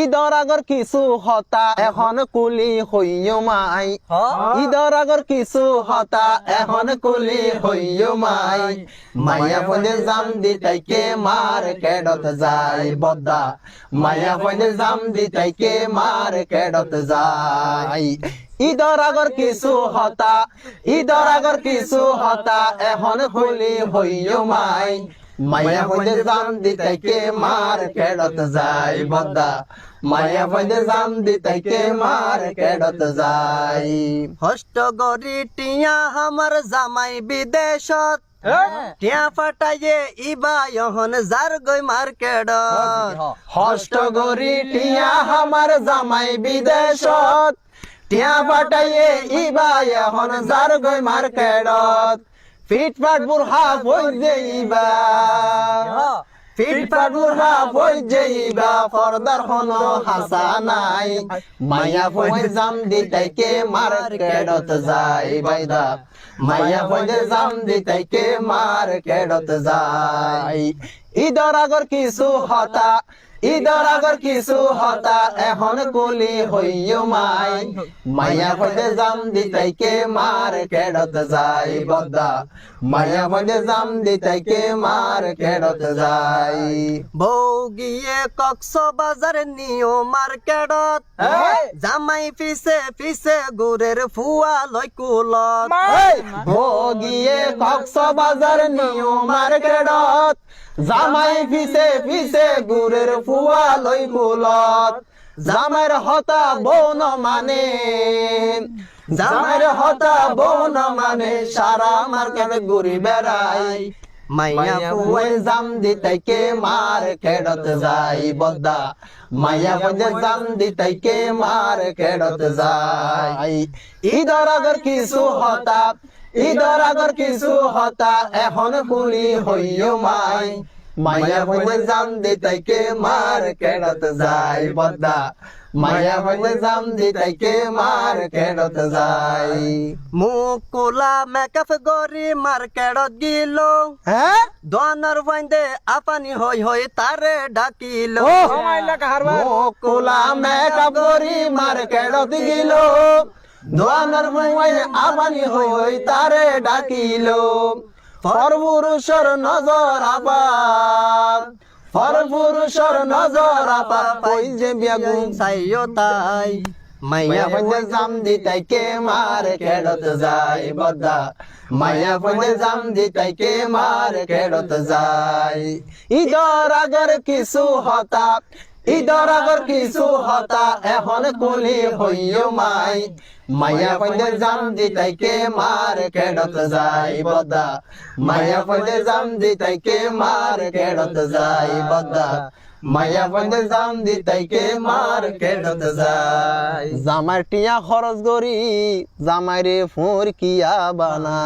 ঈদর আগর কিছু হতা এখন কুলি হইয় মাই। ঈদর আগর কিছু হতা এখন কুলি হইয় মাই। মায়া ফলে জাম দিতাইকে মার কেডত যায় বদ্দা মায়া ফলে জাম দিতাইকে মার কেডত যায় ঈদর আগর কিছু হতা ঈদর আগর কিছু হতা এখন কুলি হইয় মাই। মায়া ফলে জাম দিতাইকে মার কেডত যায় বদ্দা মায়া ফলে জাম দিতাইকে মার কেডত যায় হষ্ট গরি টিয়া আমার জামাই বিদেশত। টিয়া ফাটাইয়ে ইবা যখন যার গই মার্কেট হষ্ট গরি টিয়া আমার জামাই বিদেশত। টিয়া পাঠাইয়ে ইবা এখন যার গই মার্কেটত ফিটফাট বুড়হা বই যে ইবা ফিটফাট বুড়হা বই যে ইবা ফরদার হন হাসা নাই মায়া বই জাম দিতাইকে মার্কেটত যায় বাইদা মায়া বই জাম দিতাইকে মার্কেটত যায় ঈদর আগর কিছু হতা ঈদর আগর কিছু হতা এখন কুলি হইয় মাই। মায়া ফলে জাম দিতাইকে মার কেডত যায় বদ্দা মায়া ফলে জাম দিতাইকে মার কেডত যায় বউ গিয়ে কক্স বাজার নিও মার্কেটত! জামাই পিছে পিছে গুরের ফুয়া লই কুলত। ভোগিয়ে কক্স বাজার নিও মার্কেটত জামাই পিছে পিছে গুরের ফুয়া লই কুলত জামাইর হতা বন মানে জামাইর হতা বন মানে সারা মার্কেট ঘুরি বেড়াই। মাইয়া ফুয়াই জাম দিতাইকে মার কেডত যাই বদ্দা মাইয়া ফুয়াই জাম দিতাইকে মার কেডত যাই। ঈদর আগর কিছু হতা ঈদর আগর কিছু হতা এখন কুলি হইয় মাই। মাইয়া ফুয়াই জাম দিতাইকে মার কেডত যাই বদ্দা। মাইয়া ফুয়াই জাম দিতাইকে মার কেডত যাই মুখ কোলা মেকআপ গরি মার্কেটত গিল। হ্যাঁ দোয়ানোর বাইন্দে আপানি হই হই তারে ডাকিল। কোলা মেকআপ করি মার্কেটত গিল। দোয়ানোর মোবাইল আবানি হই তারে ডাকিল। পরপুরুষর নজর আপা পরপুরুষর নজর আপা কই যে বেগুন সাইও তাই। মাইয়া ফলে জাম দিতাইকে মার কেডত যায় বদ্দা মাইয়া ফলে জাম দিতাইকে মার কেডত যায়। ঈদর আগর কিছু হতা ঈদর আগর কিছু হতা এখন কুলি হইয় মাই। মাইয়া ফলে জাম দিতাইকে মার কেডত যায় বদ্দা মাইয়া ফলে জাম দিতাইকে মার কেডত যায় বদ্দা মায়া ফলে জাম দিতাইকে মার কেডত যায় জামার টিয়া খরচ করি জামাইরে ফুর কিয়া বানা।